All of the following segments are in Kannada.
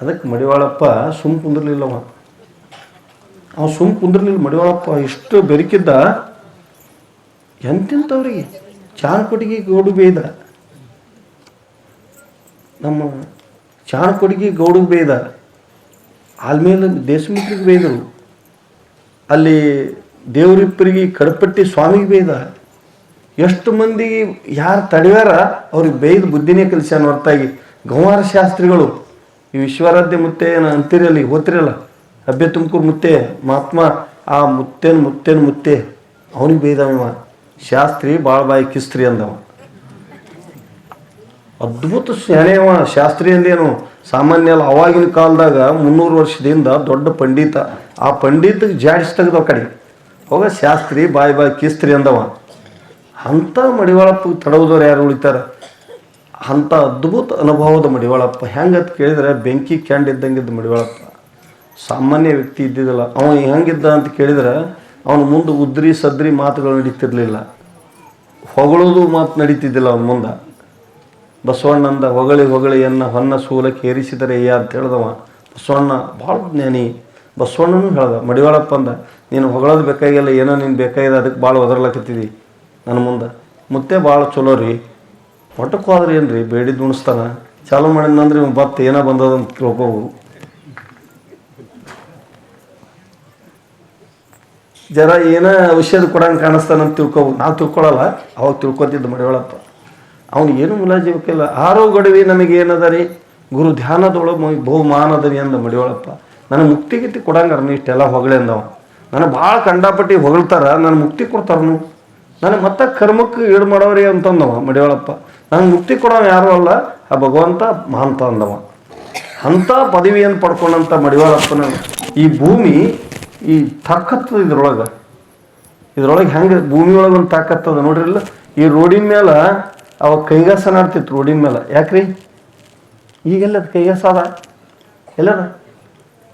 ಅದಕ್ಕೆ ಮಡಿವಾಳಪ್ಪ ಸುಮ್ ಕುಂದಿರ್ಲಿಲ್ಲವ ಅವ. ಸುಮ್ ಕುಂದಿರ್ಲಿಲ್ಲ, ಮಡಿವಾಳಪ್ಪ ಇಷ್ಟು ಬೆರಕಿದ್ದ, ಎಂತೆಂಥವ್ರಿಗೆ? ಚಾಣಕೊಡಿಗೆ ಗೌಡು ಬೇಯ್ದ. ನಮ್ಮ ಚಾಣಕೊಡಿಗೆ ಗೌಡಿಗೆ ಬೇಯ್ದ. ಆಲ್ಮೇಲೆ ದೇಶಮುಖರಿಗೆ ಬೇಯ್ದರು. ಅಲ್ಲಿ ದೇವರಿಬ್ಬರಿಗೆ ಕಡಪಟ್ಟಿ ಸ್ವಾಮಿಗೆ ಬೇಯ್ದ. ಎಷ್ಟು ಮಂದಿಗೆ ಯಾರು ತಡೆಯಾರ ಅವ್ರಿಗೆ ಬೇಯ್ದು ಬುದ್ಧಿನೇ ಕಲಿಸ್ಯಾನ ಹೊರತಾಗಿ. ಗಂವಾರ ಶಾಸ್ತ್ರಿಗಳು ಈ ವಿಶ್ವರಾಧ್ಯ ಮುತ್ತೆ ಏನು ಅಂತಿರಲ್ಲ, ಈಗ ಓದ್ತಿರಲ್ಲ ಅಬ್ಬೆ ತುಮಕೂರು ಮುತ್ತೆ, ಮಹಾತ್ಮ, ಆ ಮುತ್ತೇನು ಮುತ್ತೇನು ಮುತ್ತೆ. ಅವನಿಗೆ ಬೈದವ ಶಾಸ್ತ್ರಿ ಭಾಳ ಬಾಯಿ ಕಿಸ್ತ್ರಿ ಅಂದವ. ಅದ್ಭುತ ಶಾಣೆಯವ ಶಾಸ್ತ್ರಿ ಅಂದೇನು ಸಾಮಾನ್ಯ ಅಲ್ಲ, ಅವಾಗಿನ ಕಾಲದಾಗ ಮುನ್ನೂರು ವರ್ಷದಿಂದ ದೊಡ್ಡ ಪಂಡಿತ. ಆ ಪಂಡಿತಗೆ ಜಾಡಿಸ್ ತೆಗ್ದವ ಕಡೆ. ಅವಾಗ ಶಾಸ್ತ್ರಿ ಬಾಯಿ ಬಾಯಿ ಕಿಸ್ತ್ರಿ ಅಂದವ. ಅಂಥ ಮಡಿವಾಳಪ್ಪ ತಡವುದವ್ರು ಯಾರು ಉಳಿತಾರ? ಅಂಥ ಅದ್ಭುತ ಅನುಭವದ ಮಡಿವಾಳಪ್ಪ. ಹೆಂಗಂತ ಕೇಳಿದ್ರೆ ಬೆಂಕಿ ಕ್ಯಾಂಡ್ ಇದ್ದಂಗಿದ್ದ ಮಡಿವಾಳಪ್ಪ. ಸಾಮಾನ್ಯ ವ್ಯಕ್ತಿ ಇದ್ದಿದ್ದಲ್ಲ. ಅವ ಹೆಂಗಿದ್ದ ಅಂತ ಕೇಳಿದ್ರೆ ಅವನು ಮುಂದೆ ಉದ್ರಿ ಸದ್ರಿ ಮಾತುಗಳು ನಡೀತಿರ್ಲಿಲ್ಲ. ಹೊಗಳೋದು ಮಾತು ನಡೀತಿದ್ದಿಲ್ಲ ಅವನ ಮುಂದೆ. ಬಸವಣ್ಣಂದ ಹೊಗಳಿ ಹೊಗಳಿ ಎನ್ನ ಹೊನ್ನ ಸೂಲಕ್ಕೆ ಏರಿಸಿದರೆ ಅಂತ ಹೇಳ್ದವ. ಬಸವಣ್ಣ ಭಾಳ ಜ್ಞಾನಿ. ಬಸವಣ್ಣನೂ ಹೇಳ್ದ, ಮಡಿವಾಳಪ್ಪ ಅಂದ, ನೀನು ಹೊಗಳೋದು ಬೇಕಾಗಿಲ್ಲ, ಏನೋ ನೀನು ಬೇಕಾಗಿದೆ ಅದಕ್ಕೆ ಭಾಳ ಒದರ್ಲಕತ್ತಿದ್ದಿ ನನ್ನ ಮುಂದೆ. ಮತ್ತೆ ಭಾಳ ಚಲೋ ರೀ. ಒಟ್ಟಕ್ಕೆ ಹೋದ್ರೆ ಏನು ರೀ ಬೇಡಿದ್ದು ಉಣಿಸ್ತಾನ? ಚಾಲು ಮಾಡಿದ್ನಂದ್ರೆ ಇವ್ ಬತ್ತು ಏನೋ ಬಂದದ ಅಂತ ತಿಳ್ಕೊವು ಜರ ಏನ ಔಷಧ ಕೊಡಂಗೆ ಕಾಣಿಸ್ತಾನಂತ ತಿಳ್ಕೊಬೋದು. ನಾವು ತಿಳ್ಕೊಳಲ್ಲ, ಅವಾಗ ತಿಳ್ಕೊತಿದ್ದು ಮಡಿವಾಳಪ್ಪ. ಅವ್ನಿಗೆ ಏನು ಮುಲಾಜಿ ಬೇಕಿಲ್ಲ ಆರೋ ಗಡವಿ ನಮಗೆ ಏನದ ರೀ? ಗುರು ಧ್ಯಾನದೊಳಗೆ ಬಹುಮಾನದ ರೀ ಅಂದ ಮಡಿವಾಳಪ್ಪ. ನನಗೆ ಮುಕ್ತಿ ಗಿತ್ತಿ ಕೊಡಂಗಾರ ನೀ ಇಷ್ಟೆಲ್ಲ ಹೊಗಳೆ ಅಂದವ. ನನಗೆ ಭಾಳ ಕಂಡಾಪಟ್ಟಿ ಹೊಗಳ್ತಾರ ನನಗೆ ಮುಕ್ತಿ ಕೊಡ್ತಾರನು ನನಗೆ ಮತ್ತೆ ಕರ್ಮಕ್ಕೆ ಈಡು ಮಾಡೋರಿ ಅಂತಂದವ ಮಡಿವಾಳಪ್ಪ. ನನಗೆ ಮುಕ್ತಿ ಕೊಡೋ ಯಾರು ಅಲ್ಲ. ಆ ಭಗವಂತ ಮಹಂತ ಅಂದವ. ಅಂಥ ಪದವಿಯನ್ನು ಪಡ್ಕೊಂಡಂಥ ಮಡಿವಾಳಪ್ಪನ ಈ ಭೂಮಿ, ಈ ತಾಕತ್ತು ಇದ್ರೊಳಗೆ. ಇದ್ರೊಳಗೆ ಹೆಂಗೆ ಭೂಮಿಯೊಳಗೆ ಒಂದು ತಾಕತ್ತದ ನೋಡಿರಲ್ಲ ಈ ರೋಡಿನ ಮೇಲೆ ಅವ ಕೈಗಾಸ ನಾಡ್ತಿತ್ತು ರೋಡಿನ ಮೇಲೆ ಯಾಕ್ರಿ? ಈಗೆಲ್ಲ ಅದು ಕೈಗಾಸ ಅದ. ಎಲ್ಲದ?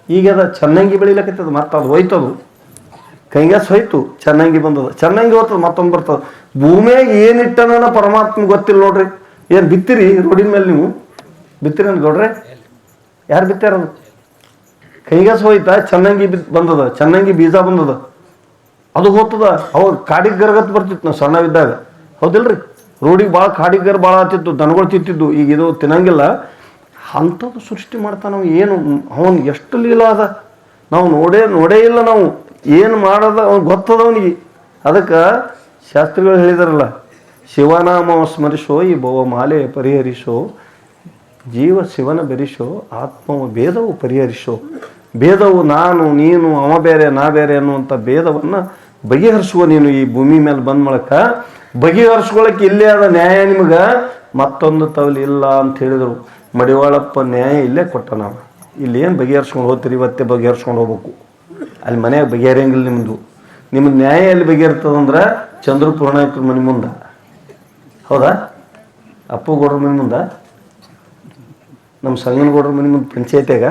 ಈಗ ಅದ ಚೆನ್ನಾಗಿ ಬೆಳಿಲಕತ್ತದ ಮತ್ತೆ ಅದು ಹೋಯ್ತದು. ಕೈಗಾಸ ಹೋಯ್ತು, ಚೆನ್ನಾಗಿ ಬಂದದ. ಚೆನ್ನಾಗಿ ಹೋಗ್ತದ ಮತ್ತೊಂದು ಬರ್ತದ. ಭೂಮಿಯಾಗ ಏನಿಟ್ಟನ ಪರಮಾತ್ಮ ಗೊತ್ತಿಲ್ಲ ನೋಡ್ರಿ. ಏನು ಬಿತ್ತಿರಿ? ರೋಡಿನ ಮೇಲೆ ನೀವು? ಬಿತ್ತಿರಿ ಅಂತ ಗೌಡ್ರೆ? ಯಾರು ಬಿತ್ತಾರದು ಕೈಗಸ ಹೋಯ್ತಾ ಚೆನ್ನಾಗಿ ಬಿತ್ತು ಬಂದದ, ಚೆನ್ನಂಗಿ ಬೀಜ ಬಂದದ. ಅದು ಹೋಗ್ತದ ಅವಾಗ ಕಾಡಿಗೆ ಗರಗತ್ ಬರ್ತಿತ್ತು ನಾವು ಸಣ್ಣವಿದ್ದಾಗ. ಹೌದಿಲ್ರಿ? ರೋಡಿಗೆ ಭಾಳ ಗರ್ ಭಾಳ ಆತಿತ್ತು, ದನಗಳು ತಿಂತಿದ್ದು ಈಗ ಇದು ತಿನ್ನಂಗಿಲ್ಲ. ಅಂಥದ್ದು ಸೃಷ್ಟಿ ಮಾಡ್ತಾನ ನಾವು ಏನು? ಅವನು ಎಷ್ಟು ಲೀಲ ಅದ? ನಾವು ನೋಡೇ ನೋಡೇ ಇಲ್ಲ ನಾವು. ಏನು ಮಾಡೋದ? ಅವ್ನು ಗೊತ್ತದ ಅವನಿಗೆ. ಅದಕ್ಕೆ ಶಾಸ್ತ್ರಿಗಳು ಹೇಳಿದಾರಲ್ಲ ಶಿವನಾಮ ಸ್ಮರಿಸೋ ಈ ಭವ ಮಾಲೆ ಪರಿಹರಿಸೋ ಜೀವ ಶಿವನ ಬೆರಿಸೋ ಆತ್ಮವ ಭೇದವು ಪರಿಹರಿಸೋ ಭೇದವು ನಾನು, ನೀನು, ಅವ ಬೇರೆ, ನಾ ಬೇರೆ ಅನ್ನುವಂಥ ಭೇದವನ್ನು ಬಗೆಹರಿಸುವ ನೀನು ಈ ಭೂಮಿ ಮೇಲೆ ಬಂದ ಮೂಲಕ ಬಗೆಹರಿಸ್ಕೊಳಕ್ಕೆ ಇಲ್ಲೇ ಆದ ನ್ಯಾಯ ನಿಮ್ಗೆ, ಮತ್ತೊಂದು ತವಲಿ ಇಲ್ಲ ಅಂತ ಹೇಳಿದರು. ಮಡಿವಾಳಪ್ಪ ನ್ಯಾಯ ಇಲ್ಲೇ ಕೊಟ್ಟ ನಾವು ಇಲ್ಲಿ ಏನು ಬಗೆಹರಿಸ್ಕೊಂಡು ಹೋಗ್ತೀರಿ? ಇವತ್ತೇ ಬಗೆಹರಿಸ್ಕೊಂಡು ಹೋಗ್ಬೇಕು. ಅಲ್ಲಿ ಮನೆಯಾಗ ಬಗೆಹರಿಯಂಗಿಲ್ಲ ನಿಮ್ಮದು ನಿಮ್ಮದು ನ್ಯಾಯ ಎಲ್ಲಿ ಬಗೆಹರ್ತದಂದ್ರೆ ಚಂದ್ರಪೂರ್ಣಾಯಕರ ಮನೆ ಮುಂದೆ. ಹೌದಾ? ಅಪ್ಪು ಗೌಡ್ರ ಮನೆ ಮುಂದೆ? ನಮ್ಮ ಸಂಗನಗೌಡ್ರ ಮನೆ ಮುಂದೆ ಪಂಚಾಯತ್ಯಾಗ?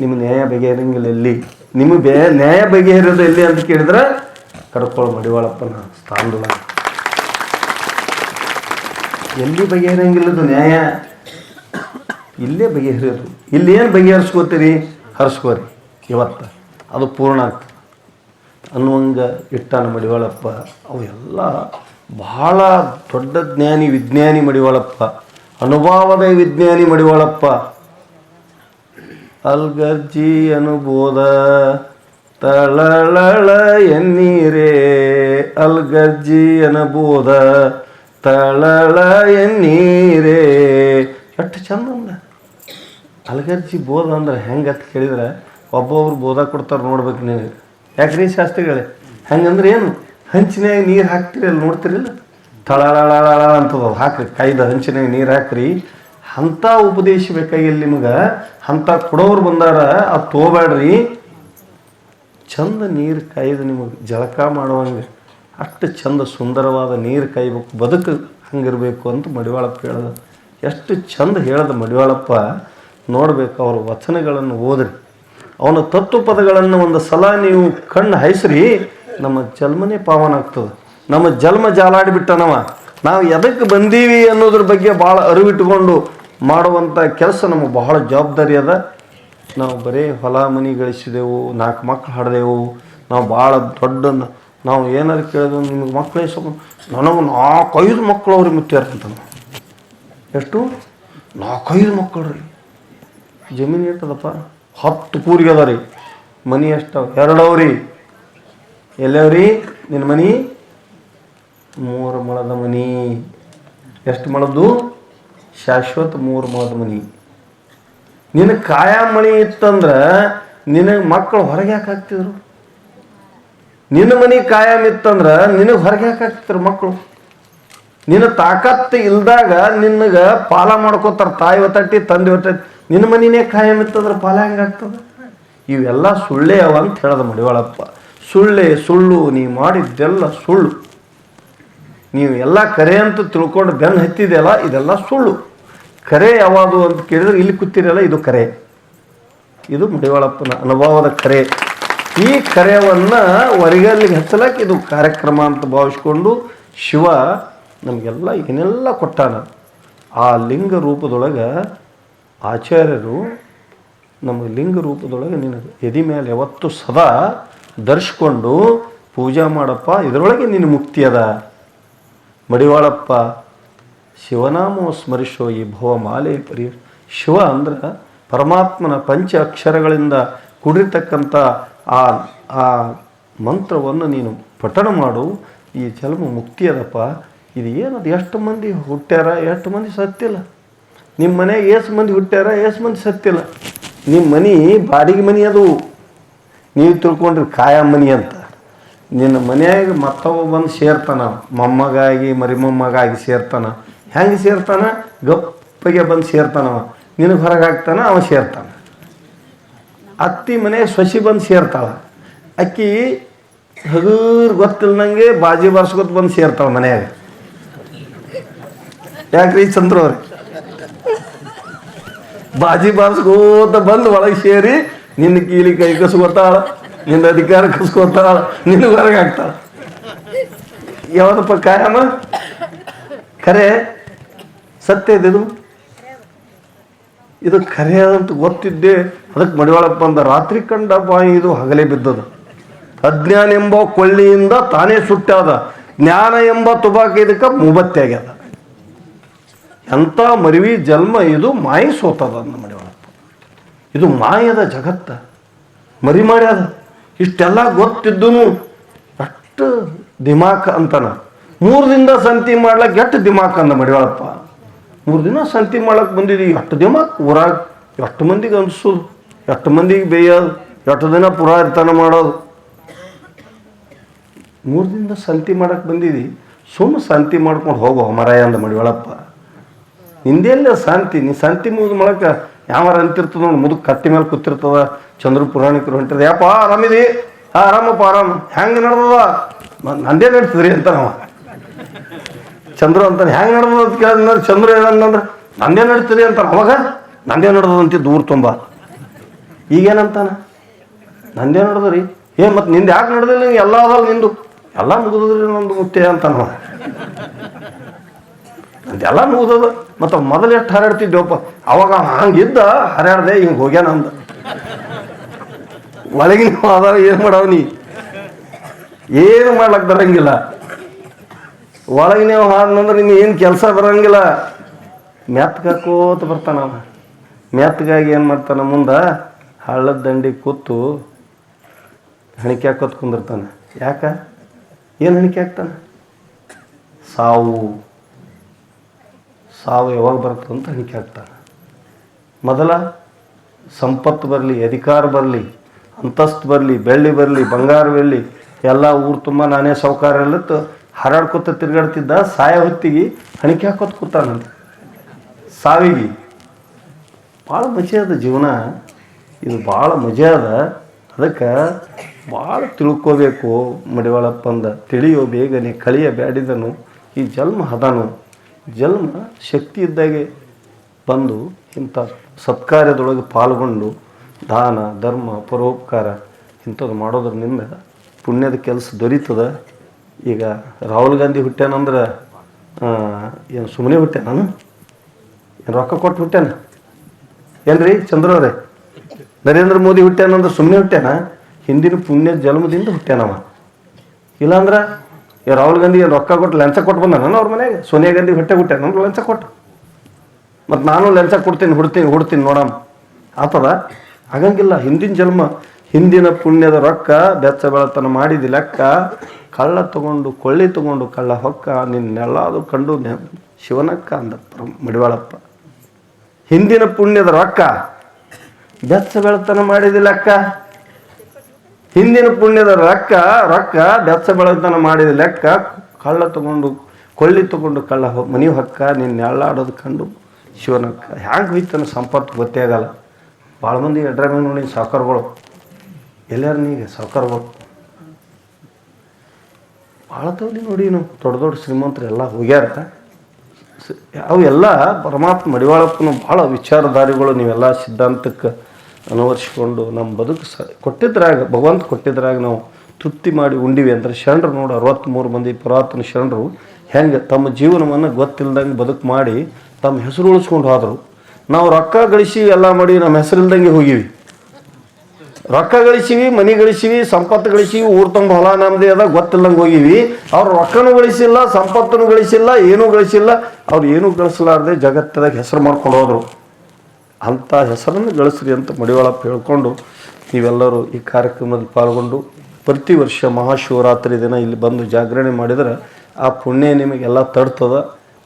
ನಿಮ್ಮ ನ್ಯಾಯ ಬಗೆಹರಂಗಿಲ್ಲ ಎಲ್ಲಿ? ನಿಮ್ಮ ಬೇ, ನ್ಯಾಯ ಬಗೆಹರಿಯೋದು ಎಲ್ಲಿ ಅಂತ ಕೇಳಿದ್ರೆ ಕಡ್ಕೊಳ್ಳೋ ಮಡಿವಾಳಪ್ಪನ ಸ್ಥಾನದೊಳ ಎಲ್ಲಿ ಬಗೆಹರಂಗಿಲ್ಲದು ನ್ಯಾಯ? ಇಲ್ಲೇ ಬಗೆಹರಿಯೋದು. ಇಲ್ಲಿ ಏನು ಬಗೆಹರಿಸ್ಕೋತೀರಿ? ಹರಿಸ್ಕೋರಿ. ಇವತ್ತು. ಅದು ಪೂರ್ಣ ಆಗ್ತದೆ. ಅನ್ನುವಂಗ ಇಟ್ಟಾನ ಮಡಿವಾಳಪ್ಪ, ಅವು ಎಲ್ಲ ಬಹಳ ದೊಡ್ಡ ಜ್ಞಾನಿ ವಿಜ್ಞಾನಿ ಮಡಿವಾಳಪ್ಪ, ಅನುಭವದ ವಿಜ್ಞಾನಿ ಮಡಿವಾಳಪ್ಪ. ಅಲ್ಗರ್ಜಿ ಅನುಬೋಧ, ತಳಳಳ ಎನ್ನೀರೇ. ಅಲ್ಗರ್ಜಿ ಅನುಬೋಧ ತಳಳ ಎನ್ನೀರೇ. ಎಷ್ಟು ಚಂದ ಅಲ್ಗರ್ಜಿ ಬೋಧ ಅಂದ್ರೆ ಹೆಂಗತ್ ಕೇಳಿದ್ರೆ ಒಬ್ಬೊಬ್ರು ಬೋಧ ಕೊಡ್ತಾರೆ ನೋಡ್ಬೇಕು ನೀವು. ಯಾಕ್ರಿ ಶಾಸ್ತ್ರಿಗಳೇ? ಹಂಗಂದ್ರೆ ಏನು? ಹಂಚಿನಾಗ ನೀರು ಹಾಕ್ತೀರಿ ಅಲ್ಲಿ ನೋಡ್ತಿರಲ್ಲ ತಳಳಳಳಳ ಅಂತದ ಹಾಕ್ರಿ ಕೈದ ಹಂಚಿನಾಗ ನೀರು ಹಾಕ್ರಿ ಅಂಥ ಉಪದೇಶ ಬೇಕಾಗಿಲ್ಲ ನಿಮ್ಗೆ ಅಂಥ ಕೊಡೋರು ಬಂದಾರ ಅದು ತೋಬೇಡ್ರಿ ಚಂದ ನೀರು ಕಾಯ್ದು ನಿಮಗೆ ಜಳಕ ಮಾಡುವಂಗೆ ಅಷ್ಟು ಚಂದ ಸುಂದರವಾದ ನೀರು ಕಾಯ್ಬೇಕು ಬದುಕು ಹಂಗಿರಬೇಕು ಅಂತ ಮಡಿವಾಳಪ್ಪ ಹೇಳ್ದ ಎಷ್ಟು ಚಂದ ಹೇಳ್ದ ಮಡಿವಾಳಪ್ಪ ನೋಡ್ಬೇಕು ಅವ್ರ ವಚನಗಳನ್ನು ಓದ್ರಿ ಅವನ ತತ್ವ ಪದಗಳನ್ನು ಒಂದು ಸಲ ನೀವು ಕಣ್ಣು ಹಾಯಿಸ್ರಿ ನಮ್ಮ ಜನ್ಮನೇ ಪಾವನ ಆಗ್ತದೆ. ನಮ್ಮ ಜನ್ಮ ಜಾಲಾಡಿಬಿಟ್ಟನವ ನಾವು ಎದಕ್ಕೆ ಬಂದೀವಿ ಅನ್ನೋದ್ರ ಬಗ್ಗೆ ಭಾಳ ಅರಿವಿಟ್ಕೊಂಡು ಮಾಡುವಂಥ ಕೆಲಸ ನಮಗೆ ಬಹಳ ಜವಾಬ್ದಾರಿ ಅದ. ನಾವು ಬರೀ ಹೊಲ ಮನೆ ಗಳಿಸಿದೆವು, ನಾಲ್ಕು ಮಕ್ಳು ಹಾಡಿದೆವು. ನಾವು ಭಾಳ ದೊಡ್ಡ ನಾವು ಏನಾರು ಕೇಳಿದ್ವು ನಿಮಗೆ ಮಕ್ಕಳು ಎಷ್ಟು ನನಗೆ ನಾಲ್ಕೈದು ಮಕ್ಕಳು ಅವ್ರಿಗೆ ಮುತ್ಯಾರಂತ ಎಷ್ಟು? ನಾಲ್ಕೈದು ಮಕ್ಕಳು ರೀ. ಜಮೀನು ಎಷ್ಟದಪ್ಪ? ಹತ್ತು ಕೂರಿಗೆ ಅದಾವ? ರೀ ಮನಿ ಎಷ್ಟವ ಎರಡವ್ರಿ ಎಲ್ಲವ್ರಿ ನಿನ್ನ ಮನಿ? ಮೂರು ಮೊಳದ ಮನಿ. ಎಷ್ಟು ಮೊಳದ್ದು? ಶಾಶ್ವತ ಮೂರು ಮೊಳದ ಮನಿ. ನಿನ್ನ ಕಾಯ ಮಣಿ ಇತ್ತಂದ್ರೆ ನಿನಗೆ ಮಕ್ಕಳು ಹೊರಗೆ ಯಾಕೆ ಹಾಕ್ತಿದ್ರು ನಿನ್ನ ಮನಿ ಕಾಯಂ ಇತ್ತಂದ್ರೆ ನಿನಗೆ ಹೊರಗೆ ಯಾಕೆ ಹಾಕ್ತಿದ್ರು ಮಕ್ಕಳು ನಿನ್ನ ತಾಕತ್ತು ಇಲ್ದಾಗ ನಿನಗೆ ಪಾಲ ಮಾಡ್ಕೋತಾರ ತಾಯಿ ಒತ್ತಟ್ಟಿ, ತಂದೆ ಒತ್ತಟ್ಟಿ. ನಿನ್ನ ಮನಿನೇ ಖಾಯಂ ಇತ್ತಂದ್ರೆ ಪಾಲ ಹೆಂಗಾಗ್ತದೆ ಇವೆಲ್ಲ ಸುಳ್ಳೇ ಅವ ಅಂತ ಹೇಳ್ದ ಮಡಿವಾಳಪ್ಪ. ಸುಳ್ಳೇ ಸುಳ್ಳು, ನೀ ಮಾಡಿದ್ದೆಲ್ಲ ಸುಳ್ಳು. ನೀವು ಎಲ್ಲ ಕರೆ ಅಂತ ತಿಳ್ಕೊಂಡು ಬೆನ್ನು ಹತ್ತಿದೆಯಲ್ಲ, ಇದೆಲ್ಲ ಸುಳ್ಳು. ಕರೆ ಯಾವುದು ಅಂತ ಕೇಳಿದ್ರೆ ಇಲ್ಲಿ ಕೂತಿರಲ್ಲ, ಇದು ಕರೆ. ಇದು ಮುಡಿವಾಳಪ್ಪನ ಅನುಭವದ ಕರೆ. ಈ ಕರೆಯನ್ನು ಹೊರಗಲ್ಲಿಗೆ ಹಚ್ಚಲಕ್ಕೆ ಇದು ಕಾರ್ಯಕ್ರಮ ಅಂತ ಭಾವಿಸ್ಕೊಂಡು ಶಿವ ನಮಗೆಲ್ಲ ಏನೆಲ್ಲ ಕೊಟ್ಟಾನ? ಆ ಲಿಂಗ ರೂಪದೊಳಗೆ ಆಚಾರ್ಯರು ನಮ್ಮ ಲಿಂಗ ರೂಪದೊಳಗೆ ನಿನ್ನ ಎದಿ ಮೇಲೆ ಯಾವತ್ತು ಸದಾ ಧರಿಸ್ಕೊಂಡು ಪೂಜಾ ಮಾಡಪ್ಪ, ಇದರೊಳಗೆ ನಿನ್ನ ಮುಕ್ತಿ ಅದ. ಮಡಿವಾಳಪ್ಪ ಶಿವನಾಮ ಸ್ಮರಿಸೋ ಈ ಭವ ಮಾಲೆ ಪರಿ, ಶಿವ ಅಂದ್ರೆ ಪರಮಾತ್ಮನ ಪಂಚ ಅಕ್ಷರಗಳಿಂದ ಕುಡಿರ್ತಕ್ಕಂಥ ಆ ಆ ಮಂತ್ರವನ್ನು ನೀನು ಪಠಣ ಮಾಡು, ಈ ಚಲಮ ಮುಕ್ತಿ ಅದಪ್ಪ. ಇದು ಏನದು? ಎಷ್ಟು ಮಂದಿ ಹುಟ್ಟ್ಯಾರ? ಎಷ್ಟು ಮಂದಿ ಸತ್ತಿಲ್ಲ? ನಿಮ್ಮ ಮನೆ ಏಸು ಮಂದಿ ಹುಟ್ಟ್ಯಾರ, ಏಸು ಮಂದಿ ಸತ್ತಿಲ್ಲ ನಿಮ್ಮ ಮನೆ ಬಾಡಿಗೆ ಮನೆ ಅದು. ನೀವು ತಿಳ್ಕೊಂಡ್ರಿ ಕಾಯ ಮನಿ ಅಂತ. ನಿನ್ನ ಮನೆಯಾಗ ಮತ್ತವ ಬಂದು ಸೇರ್ತಾನ, ಮೊಮ್ಮಗಾಗಿ, ಮರಿಮೊಮ್ಮಗಾಗಿ ಸೇರ್ತಾನ. ಹೆಂಗೆ ಸೇರ್ತಾನ? ಗಪ್ಪಗೆ ಬಂದು ಸೇರ್ತಾನವ ನಿನಗೆ ಹೊರಗೆ ಹಾಕ್ತಾನ, ಅವ ಸೇರ್ತಾನ. ಅತ್ತಿ ಮನೆ ಸೊಸಿ ಬಂದು ಸೇರ್ತಾಳ. ಅಕ್ಕಿ ಹಗೂರ್ ಗೊತ್ತಿಲ್ದಂಗೆ ಬಾಜಿ ಬಾರ್ಸ್ಕೊತ ಬಂದು ಸೇರ್ತಾಳ ಮನೆಯಾಗ. ಯಾಕ್ರಿ ಚಂದ್ರ ಅವ್ರಿ? ಬಾಜಿ ಬಾರಿಸ್ಕೋತ ಬಂದು ಒಳಗೆ ಸೇರಿ ನಿನ್ನ ಕೀಲಿ ಕೈ ಕಸ್ಕೊತಾಳ, ನಿನ್ನ ಅಧಿಕಾರ ಕಸ್ಕೊತಾಳ, ನಿನ್ನ ಹೊರಗೆ ಹಾಕ್ತಾಳ. ಯಾವ್ದಪ್ಪ ಕಾಯಮ್ಮ ಖರೆ ಸತ್ಯ ಇದು ಇದು? ಖರೆ ಅಂತ ಗೊತ್ತಿದ್ದೆ. ಅದಕ್ಕೆ ಮಡಿವಾಳಪ್ಪ ಅಂದ, ರಾತ್ರಿ ಕಂಡ ಬಾಯಿ ಇದು ಹಗಲೇ ಬಿದ್ದದು. ಅಜ್ಞಾನ ಎಂಬ ಕೊಳ್ಳಿಯಿಂದ ತಾನೇ ಸುಟ್ಟಾದ. ಜ್ಞಾನ ಎಂಬ ತುಬಾಕ ಇದಕ್ಕೆ ಮುಬತ್ತಿ ಆಗ್ಯದ. ಎಂಥ ಮರಿವಿ ಜನ್ಮ ಇದು ಮಾಯಿ ಸೋತದ ಅಂದ ಮಡಿವಾಳಪ್ಪ ಇದು ಮಾಯದ ಜಗತ್ತ. ಮರಿ ಮಾಡ್ಯದ. ಇಷ್ಟೆಲ್ಲ ಗೊತ್ತಿದ್ದೂ ಎಷ್ಟು ದಿಮಾಕ್ ಅಂತನ. ಮೂರು ದಿನದ ಸಂತಿ ಮಾಡ್ಲಕ್ಕೆ ಎಷ್ಟು ದಿಮಾಕ್ ಅಂದ ಮಡಿವಾಳಪ್ಪ ಮೂರು ದಿನ ಸಂತಿ ಮಾಡಕ್ಕೆ ಬಂದಿದ್ದು ಎಷ್ಟು ದಿಮಾಕ್? ಊರಾಗ ಎಷ್ಟು ಮಂದಿಗೆ ಅನ್ಸೋದು? ಎಷ್ಟು ಮಂದಿಗೆ ಬೇಯೋದು ಎಷ್ಟು ದಿನ ಪುರಾರಿತನ ಮಾಡೋದು? ಮೂರು ದಿನದ ಸಂತಿ ಮಾಡಕ್ಕೆ ಬಂದಿದಿ. ಸುಮ್ಮ ಸಂತಿ ಮಾಡ್ಕೊಂಡು ಹೋಗೋ ಮರಾಯ ಅಂದ ಮಡಿವಾಳಪ್ಪ ನಿಂದೆಲ್ಲ ಶಾಂತಿ, ನೀ ಶಾಂತಿ ಮುಗಿದ ಮೊಳಕ ಯಾವಾರ ಅಂತಿರ್ತದ ನೋಡಿ ಮುದುಕ್ ಕಟ್ಟಿ ಮೇಲೆ ಕೂತಿರ್ತದ, ಚಂದ್ರ ಪುರಾಣಿಕರು ಹೊಂಟಿದ ಯಪ್ಪ, ಆರಾಮಿದಿ? ಆ ಆರಾಮಪ್ಪ, ಆರಾಮ್. ಹೆಂಗೆ ನಡ್ದದ? ನಂದೇ ನಡ್ತದ್ರಿ ಅಂತ ನಾವ. ಚಂದ್ರ ಅಂತ ಹೆಂಗೆ ನಡ್ದದ? ಅಂತ ಕೇಳಿದ್ರೆ ಚಂದ್ರ ಏನಂದ್ರೆ ನಂದೇ ನಡ್ತದ್ರಿ ಅಂತಾನ ಅವಾಗ ನಂದೇ ನಡ್ದದಂತೆ ದೂರ ತುಂಬ. ಈಗೇನಂತಾನ ನಂದೇ ನಡ್ದ್ರಿ ಏ ಮತ್ತೆ ನಿಂದು ಯಾಕೆ ನಡೆದಿಲ್ಲ ಎಲ್ಲ ಅದಲ್ಲ ನಿಂದು. ಎಲ್ಲ ಮುಗಿದ್ರಿ ನಂದು ಮುತ್ತೆ ಅಂತಾನವ ಅದೆಲ್ಲ ನೋದದು ಮತ್ತು ಮೊದಲು ಎಷ್ಟು ಹರಡ್ತಿದ್ದೆವಪ್ಪ ಅವಾಗ ಹಂಗಿದ್ದ ಹರಾಡ್ದೆ ಹಿಂಗೆ ಹೋಗ್ಯಾನ ಅಂದ. ಒಳಗಿನ ಆಧಾರ ಏನು ಮಾಡವ ನೀ? ಏನು ಮಾಡ್ಲಕ್ಕೆ ಬರಂಗಿಲ್ಲ. ಒಳಗಿನ ಹಾಡ್ನಂದ್ರೆ ನೀನು ಏನು ಕೆಲಸ ಬರಂಗಿಲ್ಲ. ಮೆತ್ಕೋತ ಬರ್ತಾನ ಅವ ಮೆತ್ಗಾಗಿ ಏನು ಮಾಡ್ತಾನ ಮುಂದೆ? ಹಳ್ಳದ ದಂಡಿ ಕೂತು ಹಣಿಕೆ ಹಾಕೋತ್ ಕುಂದಿರ್ತಾನೆ. ಯಾಕ? ಏನು ಹಣಿಕೆ ಹಾಕ್ತಾನೆ ಸಾವು. ಸಾವು ಯಾವಾಗ ಬರುತ್ತೆ ಅಂತ ಹಂಗೆ ಹಾಕ್ತಾನೆ ಮೊದಲ ಸಂಪತ್ತು ಬರಲಿ, ಅಧಿಕಾರ ಬರಲಿ, ಅಂತಸ್ತು ಬರಲಿ, ಬೆಳ್ಳಿ ಬರಲಿ, ಬಂಗಾರ ಬೆಳ್ಳಿ ಎಲ್ಲ ಊರು ತುಂಬ ನಾನೇ ಸೌಕಾರ ಎಲ್ಲತ್ತು ಹಾರಾಡ್ಕೊತ ತಿರ್ಗಾಡ್ತಿದ್ದ ಸಾಯ ಹೊತ್ತಿಗೆ ಹಣಿಕೆ ಹಾಕೋತ ಕೂತಾನಂತ ಸಾವಿಗೆ ಭಾಳ ಮಜೆ ಅದ ಜೀವನ. ಇದು ಭಾಳ ಮಜೆ ಅದ ಅದಕ್ಕೆ ಭಾಳ ತಿಳ್ಕೋಬೇಕು ಮಡಿವಾಳಪ್ಪಂದ, ತಿಳಿಯೋ ಬೇಗನೆ ಕಳಿಯ ಬ್ಯಾಡಿದನು, ಈ ಜನ್ಮ ಹದನು. ಜನ್ಮ ಶಕ್ತಿ ಇದ್ದಾಗೆ ಬಂದು ಇಂಥ ಸತ್ಕಾರ್ಯದೊಳಗೆ ಪಾಲ್ಗೊಂಡು ದಾನ, ಧರ್ಮ, ಪರೋಪಕಾರ ಇಂಥದ್ದು ಮಾಡೋದ್ರಿಂದ ಪುಣ್ಯದ ಕೆಲಸ ದೊರೀತದ. ಈಗ ರಾಹುಲ್ ಗಾಂಧಿ ಹುಟ್ಟ್ಯಾನಂದ್ರೆ ಏನು ಸುಮ್ಮನೆ ನಾನು ಏನು ರೊಕ್ಕ ಕೊಟ್ಟು ಹುಟ್ಟ್ಯಾನ? ಏನ್ರಿ ಅವರೇ? ನರೇಂದ್ರ ಮೋದಿ ಹುಟ್ಟ್ಯಾನಂದ್ರೆ ಸುಮ್ಮನೆ ಹುಟ್ಟ್ಯಾನ? ಹಿಂದಿನ ಪುಣ್ಯ ಜನ್ಮದಿಂದ ಹುಟ್ಟ್ಯಾನವ. ಇಲ್ಲಾಂದ್ರೆ ಈ ರಾಹುಲ್ ಗಾಂಧಿ ಏನು ರೊಕ್ಕ ಕೊಟ್ಟು ಲಂಚ ಕೊಟ್ಟು ನಾನು ಅವ್ರ ಮನೆಗೆ? ಸೋನಿಯಾ ಗಾಂಧಿ ಹೊಟ್ಟೆ ಹುಟ್ಟ್ಯಾನ ಅಂದ್ರೆ ಲಂಚ ಕೊಟ್ಟು. ಮತ್ತು ನಾನು ಲಂಚ ಕೊಡ್ತೀನಿ, ಹುಡ್ತೀನಿ ಹುಡ್ತೀನಿ ನೋಡಮ್ಮ. ಆತದ? ಆಗಂಗಿಲ್ಲ, ಹಿಂದಿನ ಜನ್ಮ, ಹಿಂದಿನ ಪುಣ್ಯದ ರೊಕ್ಕ ಬೆಚ್ಚ ಬೆಳತನ ಮಾಡಿದ ಲೆಕ್ಕ. ಕಳ್ಳ ತಗೊಂಡು, ಕೊಳ್ಳಿ ತಗೊಂಡು, ಕಳ್ಳ ಹೊಕ್ಕ ನಿನ್ನೆಲ್ಲಾದು ಕಂಡು ನೆ- ಶಿವನಕ್ಕ ಅಂದ ಮಡಿವಾಳಪ್ಪ. ಹಿಂದಿನ ಪುಣ್ಯದ ರೊಕ್ಕ ಬೆಚ್ಚ ಬೆಳತನ ಮಾಡಿದ ಲೆಕ್ಕ. ಹಿಂದಿನ ಪುಣ್ಯದ ರೊಕ್ಕ ರೊಕ್ಕ ಬೆಚ್ಚ ಬೆಳತನ ಮಾಡಿದ ಲೆಕ್ಕ, ಕಳ್ಳ ತಗೊಂಡು ಕೊಳ್ಳಿ ತಗೊಂಡು ಕಳ್ಳ ಮನೆ ಹಕ್ಕ, ನಿನ್ನ ಎಳ್ಳಾಡೋದು ಕಂಡು ಶಿವನಕ್ಕ ಹ್ಯಾಂಗೆ ಹೋಯ್ತಾನ ಸಂಪತ್ತು ಗೊತ್ತೇ ಆಗಲ್ಲ. ಭಾಳ ಮಂದಿ ಎಡ್ರ ಮೇಲೆ ನೋಡಿ ಸಾಕರ್ಗಳು ಎಲ್ಲರೂ ನೀಗ ಸಾಕರ್ಗಳು ಭಾಳ ತವಲಿ ನೋಡಿ ನಾವು ದೊಡ್ಡ ದೊಡ್ಡ ಶ್ರೀಮಂತರು ಎಲ್ಲ ಹೋಗ್ಯಾರ. ಅವೆಲ್ಲ ಪರಮಾತ್ಮ ಮಡಿವಾಳಪ್ಪನ ಭಾಳ ವಿಚಾರಧಾರಿಗಳು ನೀವೆಲ್ಲ ಸಿದ್ಧಾಂತಕ್ಕೆ ಅನುವರ್ಸ್ಕೊಂಡು ನಮ್ಮ ಬದುಕು ಸ, ಕೊಟ್ಟಿದ್ರಾಗ, ಭಗವಂತ ಕೊಟ್ಟಿದ್ರಾಗ ನಾವು ತೃಪ್ತಿ ಮಾಡಿ ಉಂಡಿವಿ ಅಂದರೆ ಶರಣರು ನೋಡಿ ಅರವತ್ತ್ಮೂರು ಮಂದಿ ಪುರಾತನ ಶರಣರು ಹೆಂಗೆ ತಮ್ಮ ಜೀವನವನ್ನು ಗೊತ್ತಿಲ್ಲದಂಗೆ ಬದುಕು ಮಾಡಿ ತಮ್ಮ ಹೆಸರು ಉಳಿಸ್ಕೊಂಡು ಹೋದರು. ನಾವು ರೊಕ್ಕ ಗಳಿಸಿ ಎಲ್ಲ ಮಾಡಿ ನಮ್ಮ ಹೆಸರಿಲ್ದಂಗೆ ಹೋಗಿವಿ. ರೊಕ್ಕ ಗಳಿಸಿವಿ, ಮನೆ ಗಳಿಸಿವಿ, ಸಂಪತ್ತು ಗಳಿಸಿವಿ, ಊರು ತುಂಬ ಹೊಲ ನಮ್ಮದೇ ಅದ ಗೊತ್ತಿಲ್ಲಂಗೆ ಹೋಗಿವಿ. ಅವ್ರು ರೊಕ್ಕನೂ ಗಳಿಸಿಲ್ಲ ಸಂಪತ್ತನ್ನು ಗಳಿಸಿಲ್ಲ, ಏನೂ ಗಳಿಸಿಲ್ಲ. ಅವ್ರು ಏನೂ ಗಳಿಸಲಾರ್ದೆ ಜಗತ್ತದಾಗ ಹೆಸರು ಮಾಡ್ಕೊಂಡು ಹೋದ್ರು. ಅಂಥ ಹೆಸರನ್ನು ಗಳಿಸ್ರಿ ಅಂತ ಮಡಿವಾಳಪ್ಪ ಹೇಳ್ಕೊಂಡು ನೀವೆಲ್ಲರೂ ಈ ಕಾರ್ಯಕ್ರಮದಲ್ಲಿ ಪಾಲ್ಗೊಂಡು ಪ್ರತಿ ವರ್ಷ ಮಹಾಶಿವರಾತ್ರಿ ದಿನ ಇಲ್ಲಿ ಬಂದು ಜಾಗರಣೆ ಮಾಡಿದರೆ ಆ ಪುಣ್ಯ ನಿಮಗೆಲ್ಲ ತಡ್ತದ,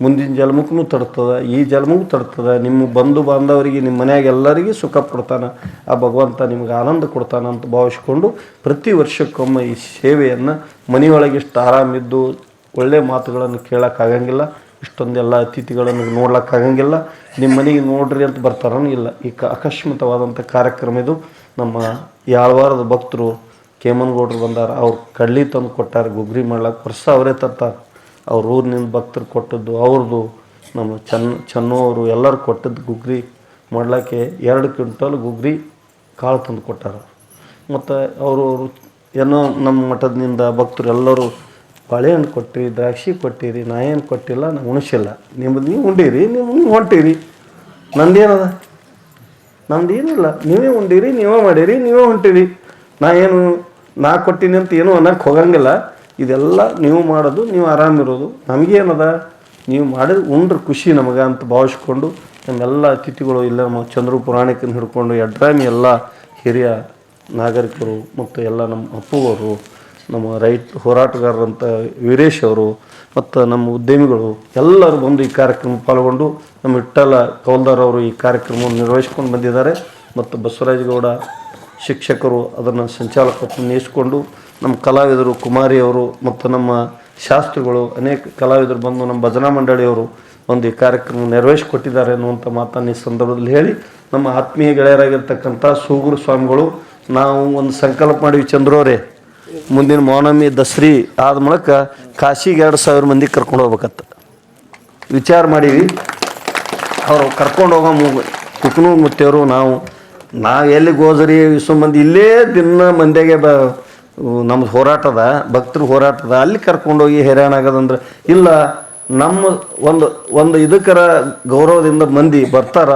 ಮುಂದಿನ ಜನ್ಮಕ್ಕೂ ತಡ್ತದೆ, ಈ ಜನ್ಮಕ್ಕೂ ತಡ್ತದೆ, ನಿಮ್ಮ ಬಂಧು ಬಾಂಧವರಿಗೆ, ನಿಮ್ಮ ಮನೆಯಾಗ ಎಲ್ಲರಿಗೂ ಸುಖ ಕೊಡ್ತಾನೆ, ಆ ಭಗವಂತ ನಿಮ್ಗೆ ಆನಂದ ಕೊಡ್ತಾನೆ ಅಂತ ಭಾವಿಸ್ಕೊಂಡು ಪ್ರತಿ ವರ್ಷಕ್ಕೊಮ್ಮೆ ಈ ಸೇವೆಯನ್ನು ಮನೆಯೊಳಗೆ ಇಷ್ಟು ಆರಾಮಿದ್ದು ಒಳ್ಳೆಯ ಮಾತುಗಳನ್ನು ಕೇಳೋಕ್ಕಾಗಂಗಿಲ್ಲ. ಇಷ್ಟೊಂದೆಲ್ಲ ಅತಿಥಿಗಳನ್ನು ನೋಡ್ಲಿಕ್ಕಾಗಂಗಿಲ್ಲ ನಿಮ್ಮ ಮನೆಗೆ ನೋಡ್ರಿ ಅಂತ ಬರ್ತಾರನೂ ಇಲ್ಲ. ಈ ಕ ಅಕಸ್ಮಾತವಾದಂಥ ಕಾರ್ಯಕ್ರಮ ಇದು. ನಮ್ಮ ಯಾಳ್ವಾರದ ಭಕ್ತರು ಕೇಮನಗೌಡರು ಬಂದಾರ. ಅವ್ರು ಕಡ್ಲಿ ತಂದು ಕೊಟ್ಟಾರ, ಗುಗ್ರಿ ಮಾಡ್ಲಾಕ. ವರ್ಷ ಅವರೇ ತರ್ತಾರೆ. ಅವ್ರ ಊರಿನಿಂದ ಭಕ್ತರು ಕೊಟ್ಟದ್ದು ಅವ್ರದ್ದು ನಮ್ಮ ಚನ್ನ ಚನ್ನು ಅವರು ಎಲ್ಲರೂ ಕೊಟ್ಟದ್ದು ಗುಗ್ರಿ ಮಾಡ್ಲಿಕ್ಕೆ ಎರಡು ಕ್ವಿಂಟಲ್ ಗುಗ್ರಿ ಕಾಳು ತಂದು ಕೊಟ್ಟಾರ. ಮತ್ತು ಅವರು ಏನೋ ನಮ್ಮ ಮಠದಿಂದ ಭಕ್ತರು ಎಲ್ಲರೂ ಬಾಳೆಹಣ್ಣು ಕೊಟ್ಟಿರಿ, ದ್ರಾಕ್ಷಿ ಕೊಟ್ಟಿರಿ ನಾ ಏನು ಕೊಟ್ಟಿಲ್ಲ ನಾನು ಉಣಿಸಿಲ್ಲ. ನಿಮ್ಮದು ನೀವು ಉಂಡಿರಿ, ನೀವು ಹೊಂಟಿರಿ. ನಂದೇನದ? ನಮ್ದು ಏನಿಲ್ಲ ನೀವೇ ಉಂಡಿರಿ, ನೀವೇ ಮಾಡಿರಿ, ನೀವೇ ಹೊಂಟಿರಿ. ನಾ ಏನು, ನಾ ಕೊಟ್ಟಿನಿ ಅಂತ ಏನೂ ಅನ್ನಕ್ಕೆ ಹೋಗಂಗಿಲ್ಲ. ಇದೆಲ್ಲ ನೀವು ಮಾಡೋದು, ನೀವು ಆರಾಮಿರೋದು ನಮಗೇನದ? ನೀವು ಮಾಡಿದ ಉಂಡ್ರೆ ಖುಷಿ ನಮಗೆ ಅಂತ ಭಾವಿಸ್ಕೊಂಡು ನಮ್ಮೆಲ್ಲ ಅತಿಥಿಗಳು ಇಲ್ಲ, ನಮ್ಮ ಚಂದ್ರ ಪುರಾಣಿಕನ ಹಿಡ್ಕೊಂಡು ಎಡ್ರಾಮಿ ಎಲ್ಲ ಹಿರಿಯ ನಾಗರಿಕರು ಮತ್ತು ಎಲ್ಲ ನಮ್ಮ ಅಪ್ಪುವರು ನಮ್ಮ ರೈಟ್ ಹೋರಾಟಗಾರರಂಥ ವೀರೇಶ್ ಅವರು ಮತ್ತು ನಮ್ಮ ಉದ್ಯಮಿಗಳು ಎಲ್ಲರೂ ಬಂದು ಈ ಕಾರ್ಯಕ್ರಮ ಪಾಲ್ಗೊಂಡು ನಮ್ಮ ಇಟ್ಟಲ ಕೌಲ್ದಾರ್ ಅವರು ಈ ಕಾರ್ಯಕ್ರಮವನ್ನು ನಿರ್ವಹಿಸ್ಕೊಂಡು ಬಂದಿದ್ದಾರೆ. ಮತ್ತು ಬಸವರಾಜ ಗೌಡ ಶಿಕ್ಷಕರು ಅದನ್ನು ಸಂಚಾಲಕತ್ವ ನೇಸ್ಕೊಂಡು ನಮ್ಮ ಕಲಾವಿದರು ಕುಮಾರಿ ಅವರು ಮತ್ತು ನಮ್ಮ ಶಾಸ್ತ್ರಿಗಳು ಅನೇಕ ಕಲಾವಿದರು ಬಂದು ನಮ್ಮ ಭಜನಾ ಮಂಡಳಿಯವರು ಒಂದು ಈ ಕಾರ್ಯಕ್ರಮ ನೆರವೇರಿಸಿಕೊಟ್ಟಿದ್ದಾರೆ ಅನ್ನುವಂಥ ಮಾತನ್ನು ಈ ಸಂದರ್ಭದಲ್ಲಿ ಹೇಳಿ ನಮ್ಮ ಆತ್ಮೀಯ ಗೆಳೆಯರಾಗಿರ್ತಕ್ಕಂಥ ಸೂಗುರು ಸ್ವಾಮಿಗಳು, ನಾವು ಒಂದು ಸಂಕಲ್ಪ ಮಾಡಿವಿ ಚಂದ್ರವರೇ. ಮುಂದಿನ ಮೌನಮಿ ದಸರಿ ಆದ ಮೂಲಕ ಕಾಶಿಗೆ ಎರಡು ಸಾವಿರ ಮಂದಿ ಕರ್ಕೊಂಡು ಹೋಗ್ಬೇಕತ್ತ ವಿಚಾರ ಮಾಡೀವಿ ಅವರು ಕರ್ಕೊಂಡು ಹೋಗೋ ಮು ಕುಕ್ನೂರು ಮುತ್ತೆಯವರು ನಾವು ನಾವು ಎಲ್ಲಿ ಗೋಜರಿ ವಿಶ್ವ ಮಂದಿ? ಇಲ್ಲೇ ದಿನ ಮಂದಿಗೆ ಬ, ನಮ್ದು ಹೋರಾಟದ ಭಕ್ತರು ಹೋರಾಟದ ಅಲ್ಲಿ ಕರ್ಕೊಂಡೋಗಿ ಹೈರಾಣ ಆಗೋದಂದ್ರೆ ಇಲ್ಲ, ನಮ್ಮ ಒಂದು ಒಂದು ಇದಕ್ಕರ ಗೌರವದಿಂದ ಮಂದಿ ಬರ್ತಾರ.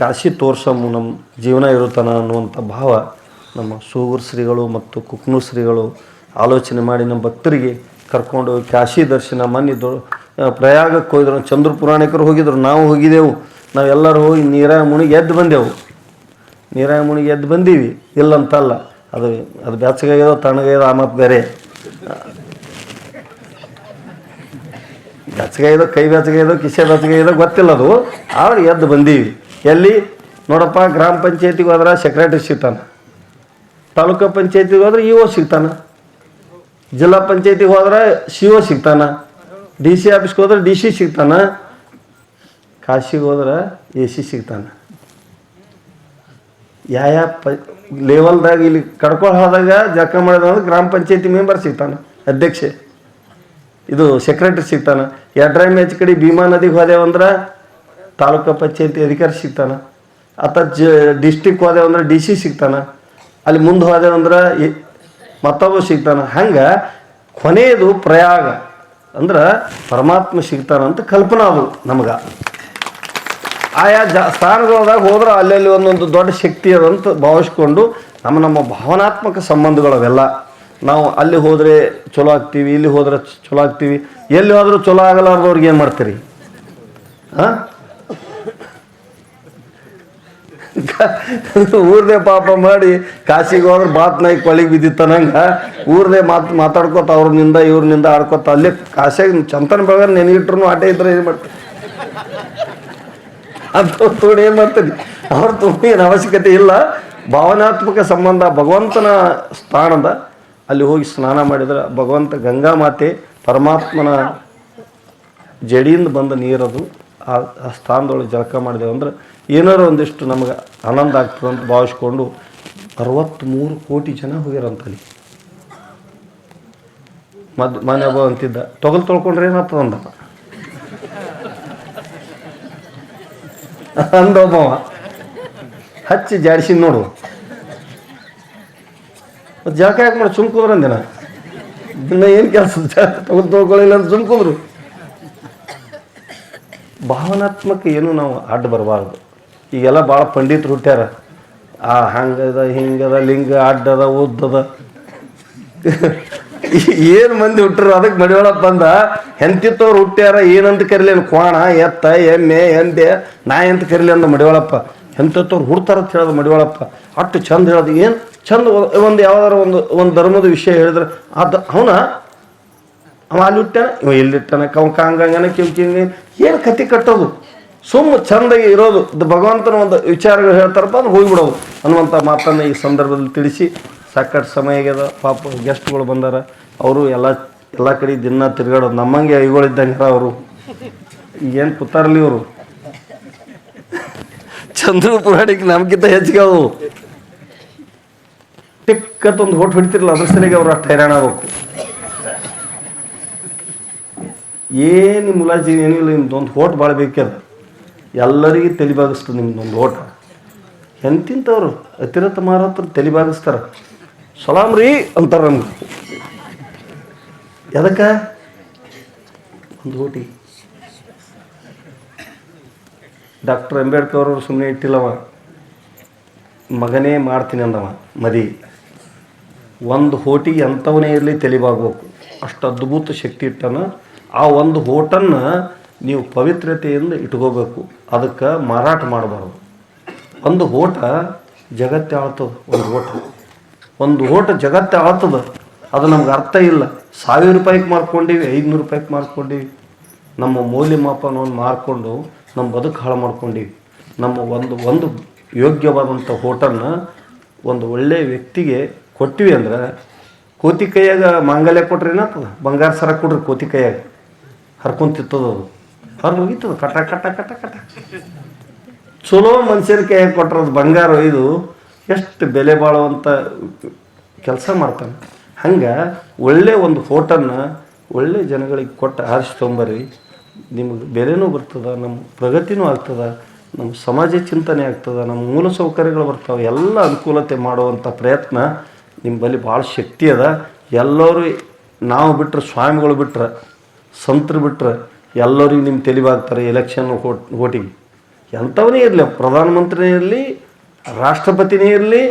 ಕಾಶಿ ತೋರ್ಸಮ್ಮ ನಮ್ಮ ಜೀವನ ಇರುತ್ತಾನ ಅನ್ನುವಂಥ ಭಾವ. ನಮ್ಮ ಸೂಗೂರು ಶ್ರೀಗಳು ಮತ್ತು ಕುಕ್ನೂರು ಶ್ರೀಗಳು ಆಲೋಚನೆ ಮಾಡಿ ನಮ್ಮ ಭಕ್ತರಿಗೆ ಕರ್ಕೊಂಡು ಕಾಶಿ ದರ್ಶನ ಮನ್ನಿದ್ದು ಪ್ರಯಾಗಕ್ಕೆ ಹೋಗಿದ್ರು. ಚಂದ್ರ ಪುರಾಣಿಕರು ಹೋಗಿದ್ರು. ನಾವು ಹೋಗಿದ್ದೆವು. ನಾವೆಲ್ಲರೂ ಹೋಗಿ ನೀರಾಗ ಮುಣಿಗೆ ಎದ್ದು ಬಂದೆವು. ನೀರಾಗ ಮುಣಿಗೆ ಎದ್ದು ಬಂದೀವಿ. ಇಲ್ಲಂತಲ್ಲ. ಅದು ಅದು ಬೆಚ್ಚಗಾಗ್ಯದೋ ತಣ್ಣಗಾಗ್ಯದೋ ಆ ಮತ್ತು ಬೇರೆ. ಬೆಚ್ಚಗಾಗ್ಯದೋ ಕೈ ಬೆಚ್ಚಗಾಗ್ಯದೋ ಕಿಸೆ ಬೆಚ್ಚಗಾಗ್ಯದೋ ಗೊತ್ತಿಲ್ಲ ಅದು. ಆದ್ರೆ ಎದ್ದು ಬಂದೀವಿ. ಎಲ್ಲಿ? ನೋಡಪ್ಪ, ಗ್ರಾಮ ಪಂಚಾಯತಿಗೆ ಹೋದ್ರೆ ಸೆಕ್ರೆಟರಿ ಸಿಗ್ತಾನೆ. ತಾಲೂಕು ಪಂಚಾಯತಿಗೆ ಹೋದ್ರೆ ಇ ಒ ಸಿಗ್ತಾನೆ. ಜಿಲ್ಲಾ ಪಂಚಾಯತಿಗೆ ಹೋದ್ರೆ ಸಿ ಒ ಸಿಗ್ತಾನೆ. ಡಿ ಸಿ ಆಫೀಸ್ಗೆ ಹೋದ್ರೆ ಡಿ ಸಿ ಸಿಗ್ತಾನೆ. ಕಾಶಿಗೆ ಹೋದ್ರೆ ಎ ಸಿ ಸಿಗ್ತಾನೆ. ಯಾವ ಪ ಲೆವೆಲ್ದಾಗ ಇಲ್ಲಿ ಕಡ್ಕೊಂಡು ಹೋದಾಗ ಜಳಕ ಮಾಡಿದ್ರೆ ಗ್ರಾಮ ಪಂಚಾಯತಿ ಮೆಂಬರ್ ಸಿಗ್ತಾನೆ, ಅಧ್ಯಕ್ಷೆ. ಇದು ಸೆಕ್ರೆಟರಿ ಸಿಗ್ತಾನೆ. ಎಡ್ರೈ ಮ್ಯಾಚ್ ಕಡೆ ಭೀಮಾ ನದಿಗೆ ಹೋದೇವಂದ್ರೆ ತಾಲೂಕು ಪಂಚಾಯತಿ ಅಧಿಕಾರಿ ಸಿಗ್ತಾನೆ. ಅಥವಾ ಜ ಡಿಸ್ಟಿಕ್ ಹೋದೇವಂದ್ರೆ ಡಿ ಸಿ ಸಿಗ್ತಾನೆ. ಅಲ್ಲಿ ಮುಂದೆ ಹೋದೇವಂದ್ರೆ ಮತ್ತೊಬ್ಬ ಸಿಗ್ತಾನೆ. ಹಂಗೆ ಕೊನೆಯದು ಪ್ರಯಾಗ. ಅಂದ್ರೆ ಪರಮಾತ್ಮ ಸಿಗ್ತಾನಂತ ಕಲ್ಪನಾ ಅದು ನಮ್ಗೆ. ಆಯಾ ಜ ಸ್ಥಾನಗಳದಾಗ ಹೋದ್ರೆ ಅಲ್ಲಲ್ಲಿ ಒಂದೊಂದು ದೊಡ್ಡ ಶಕ್ತಿ ಅದಂತ ಭಾವಿಸ್ಕೊಂಡು ನಮ್ಮ ನಮ್ಮ ಭಾವನಾತ್ಮಕ ಸಂಬಂಧಗಳವೆಲ್ಲ ನಾವು ಅಲ್ಲಿ ಹೋದರೆ ಚಲೋ ಆಗ್ತೀವಿ, ಇಲ್ಲಿ ಹೋದ್ರೆ ಚಲೋ ಆಗ್ತೀವಿ, ಎಲ್ಲಿ ಹೋದರೂ ಚಲೋ ಆಗಲಾರ್ದವ್ರಿಗೆ ಏನು ಮಾಡ್ತೀರಿ? ಹಾಂ? ಊರ್ದೇ ಪಾಪ ಮಾಡಿ ಕಾಶಿಗೆ ಹೋದ್ರೆ ಬಾತ್ ನಾಯಿ ಕೊಳಿಗೆ ಬಿದ್ದಿತ್ತನಂಗ ಊರದೇ ಮಾತು ಮಾತಾಡ್ಕೊತ ಅವ್ರನಿಂದ, ಇವ್ರನಿಂದ ಆಡ್ಕೊತ ಅಲ್ಲೇ ಕಾಶಿಯಾಗ ಚಂತನ ಬೆಳಗಾರ ನೆನಗಿಟ್ರು ಆಟ ಇದ್ರೆ ಏನು ಮಾಡ್ತಾರೆ ಅದು ತೋಡಿ ಏನು ಮಾಡ್ತೀನಿ? ಅವ್ರ ತುಂಬ ಏನು ಅವಶ್ಯಕತೆ ಇಲ್ಲ. ಭಾವನಾತ್ಮಕ ಸಂಬಂಧ ಭಗವಂತನ ಸ್ಥಾನದ ಅಲ್ಲಿ ಹೋಗಿ ಸ್ನಾನ ಮಾಡಿದ್ರೆ ಭಗವಂತ ಗಂಗಾ ಮಾತೆ ಪರಮಾತ್ಮನ ಜಡಿಯಿಂದ ಬಂದ ನೀರದು. ಆ ಆ ಸ್ಥಾನದೊಳಗೆ ಜಳಕ ಮಾಡಿದೆವು ಅಂದ್ರೆ ಏನಾರು ಒಂದಿಷ್ಟು ನಮಗೆ ಆನಂದ ಆಗ್ತದೆ ಅಂತ ಭಾವಿಸ್ಕೊಂಡು ಅರವತ್ತ್ಮೂರು ಕೋಟಿ ಜನ ಹೋಗ್ಯಾರಂತಲ್ಲಿ ಮದ್, ಮನೆ ಒಬ್ಬ ಅಂತಿದ್ದ. ತೊಗಲ್ ತೊಳ್ಕೊಂಡ್ರೆ ಏನಾಗ್ತದ ಅಂದ. ಅಂದೊಬ್ಬವ ಹಚ್ಚಿ ಜಾಡಿಸಿ ನೋಡು. ಜಳಕ ಯಾಕೆ ಮಾಡಿ ಸುಮ್ ಕುಂದ್ರ ಅಂದಿನ ದಿನ ಏನು ಕೆಲಸ? ತೊಗಲ್ ತೊಳ್ಕೊಳ್ಳಿಲ್ಲ ಅಂತ ಸುಮ್ ಕುಂದ್ರು ಭಾವನಾತ್ಮಕ ಏನು ನಾವು ಅಡ್ಡ ಬರಬಾರ್ದು. ಈಗೆಲ್ಲ ಭಾಳ ಪಂಡಿತರು ಹುಟ್ಟ್ಯಾರ ಆ ಹಂಗದ, ಹಿಂಗದ, ಲಿಂಗ, ಅಡ್ಡದ, ಉದ್ದದ. ಏನು ಮಂದಿ ಹುಟ್ಟರು ಅದಕ್ಕೆ ಮಡಿವಾಳಪ್ಪ ಬಂದ ಹೆಂತಿತ್ತವ್ರು ಹುಟ್ಟ್ಯಾರ ಏನಂತ ಕರಿಲೇನು ಕ್ವಾಣ ಎತ್ತ, ಎಮ್ಮೆ, ಎಂದೆ ನಾ ಎಂತ ಕರಿಲಿ ಅಂದ ಮಡಿವಾಳಪ್ಪ. ಹೆಂತತ್ತವ್ರು ಹುಡ್ತಾರ ಅಂತ ಹೇಳೋದು ಮಡಿವಾಳಪ್ಪ. ಅಷ್ಟು ಚಂದ ಹೇಳೋದು ಏನು? ಚಂದ ಒಂದು ಯಾವ್ದಾರ ಒಂದು ಒಂದು ಧರ್ಮದ ವಿಷಯ ಹೇಳಿದ್ರೆ ಅದು, ಅವನ ಅವ ಅಲ್ಲಿ ಹುಟ್ಟಾನ ಇವ ಎಲ್ಲಿಟ್ಟಾನ ಕವ್ ಕಾಂಗಂಗನ ಕಿವ್ ಏನು ಕತೆ ಕಟ್ಟೋದು? ಸುಮ್ಮ ಚಂದಾಗಿ ಇರೋದು. ಭಗವಂತನ ಒಂದು ವಿಚಾರಗಳು ಹೇಳ್ತಾರಪ್ಪ ಅಂದ್ರೆ ಹೋಗಿಬಿಡೋದು. ಅನ್ನುವಂಥ ಮಾತನ್ನು ಈ ಸಂದರ್ಭದಲ್ಲಿ ತಿಳಿಸಿ ಸಾಕಷ್ಟು ಸಮಯ ಆಗ್ಯದ. ಪಾಪ ಗೆಸ್ಟ್ಗಳು ಬಂದಾರ. ಅವರು ಎಲ್ಲ ಎಲ್ಲ ಕಡೆ ದಿನ ತಿರ್ಗಾಡೋದು ನಮ್ಮಂಗೆ ಐಗಳಿದ್ದಂಗೆ ಅವರು. ಈಗೇನು ಕೂತಾರಲಿ ಇವರು? ಚಂದ್ರ ಪುರಾಣಿಕ್ ನಮ್ಗಿಂತ ಹೆಚ್ಚಿಗೆ ಅವು ಟಿಕ್ಕತ್ತೊಂದು ಹೊಟ್ಟು ಹೊಡಿತಿರಲ್ಲ ಅದ್ರ ಸಲಿಗೆ ಅವ್ರು ಅಷ್ಟು ಹೈರಾಣ ಆಗ್ಬೇಕು. ಏನು ಮುಲಾಜಿ ಏನಿಲ್ಲ, ನಿಮ್ದೊಂದು ಹೋಟ್ ಭಾಳ ಬೇಕದ ಎಲ್ಲರಿಗೂ ತಲೆಬಾಗಿಸ್ತದೆ ನಿಮ್ದೊಂದು ಓಟ ಎಂತಿಂತವ್ರು ಅತಿರಥ ಮಾರತ್ರ ತಲೆಬಾಗಿಸ್ತಾರ ಸಲಾಮ್ ರೀ ಅಂತಾರೆ ನಮ್ಗೆ. ಎದಕ್ಕೆ? ಒಂದು ಓಟಿ ಡಾಕ್ಟರ್ ಅಂಬೇಡ್ಕರ್ ಅವರು ಸುಮ್ಮನೆ ಇಟ್ಟಿಲ್ಲವ. ಮಗನೇ ಮಾಡ್ತೀನಿ ಅಂದವ, ಮದಿ. ಒಂದು ಹೋಟಿ ಎಂಥವನೇ ಇರಲಿ ತೆಲಿಬಾಗಬೇಕು ಅಷ್ಟು ಅದ್ಭುತ ಶಕ್ತಿ ಇಟ್ಟನ ಆ ಒಂದು ಹೋಟನ್ನು ನೀವು ಪವಿತ್ರತೆಯಿಂದ ಇಟ್ಕೋಬೇಕು. ಅದಕ್ಕೆ ಮಾರಾಟ ಮಾಡಬಾರ್ದು. ಒಂದು ಓಟ ಜಗತ್ತೆ ಒಂದು ಓಟ ಒಂದು ಓಟ ಜಗತ್ತೆ ಆಳ್ತದ, ಅದು ನಮ್ಗೆ ಅರ್ಥ ಇಲ್ಲ. ಸಾವಿರ ರೂಪಾಯಿಗೆ ಮಾರ್ಕೊಂಡೀವಿ, ಐದುನೂರು ರೂಪಾಯಿಗೆ ಮಾರ್ಕೊಂಡೀವಿ. ನಮ್ಮ ಮೌಲ್ಯಮಾಪನವನ್ನು ಮಾರ್ಕೊಂಡು ನಮ್ಮ ಬದುಕು ಹಾಳು ಮಾಡ್ಕೊಂಡೀವಿ. ನಮ್ಮ ಒಂದು ಒಂದು ಯೋಗ್ಯವಾದಂಥ ಹೋಟನ್ನು ಒಂದು ಒಳ್ಳೆಯ ವ್ಯಕ್ತಿಗೆ ಕೊಟ್ಟಿವಿ ಅಂದ್ರೆ ಕೋತಿ ಕೈಯಾಗ ಮಾಂಗಲ್ಯ ಕೊಟ್ರೆ ಏನಾಗ್ತದೆ ಬಂಗಾರ ಸರ ಕೊಡ್ರಿ ಕೋತಿ ಕೈಯಾಗ. ಹರ್ಕೊಂತಿತ್ತದ ಅದು. ಹರ್ದು ಹೋಗಿತ್ತದ ಕಟ ಕಟ ಕಟ ಕಟ. ಚಲೋ ಮನುಷ್ಯನ ಕೈ ಕೊಟ್ಟರೆ ಅದು ಬಂಗಾರ ಇದು. ಎಷ್ಟು ಬೆಲೆ ಬಾಳುವಂಥ ಕೆಲಸ ಮಾಡ್ತಾನೆ. ಹಂಗೆ ಒಳ್ಳೆ ಒಂದು ಫೋಟೋನ ಒಳ್ಳೆ ಜನಗಳಿಗೆ ಕೊಟ್ಟು ಆರಿಸಿ ತೊಂಬರಿ ನಿಮಗೆ ಬೆಲೆನೂ ಬರ್ತದೆ ನಮ್ಮ ಪ್ರಗತಿನೂ ಆಗ್ತದೆ ನಮ್ಮ ಸಮಾಜ ಚಿಂತನೆ ಆಗ್ತದೆ ನಮ್ಮ ಮೂಲ ಸೌಕರ್ಯಗಳು ಬರ್ತಾವೆ, ಎಲ್ಲ ಅನುಕೂಲತೆ ಮಾಡುವಂಥ ಪ್ರಯತ್ನ ನಿಮ್ಮಲ್ಲಿ ಭಾಳ ಶಕ್ತಿ ಅದ. ಎಲ್ಲರೂ ನಾವು ಬಿಟ್ಟರೆ ಸ್ವಾಮಿಗಳು ಬಿಟ್ರೆ ಸಂತರು ಬಿಟ್ರೆ ಎಲ್ಲರಿಗೂ ನಿಮ್ಮ ತೆಲಿವಾಗ್ತಾರೆ ಎಲೆಕ್ಷನ್ ಓಟಿಗೆ ಎಂಥವನೇ ಇರಲಿ ಪ್ರಧಾನಮಂತ್ರಿನೇ ಇರಲಿ ರಾಷ್ಟ್ರಪತಿನೇ ಇರಲಿ,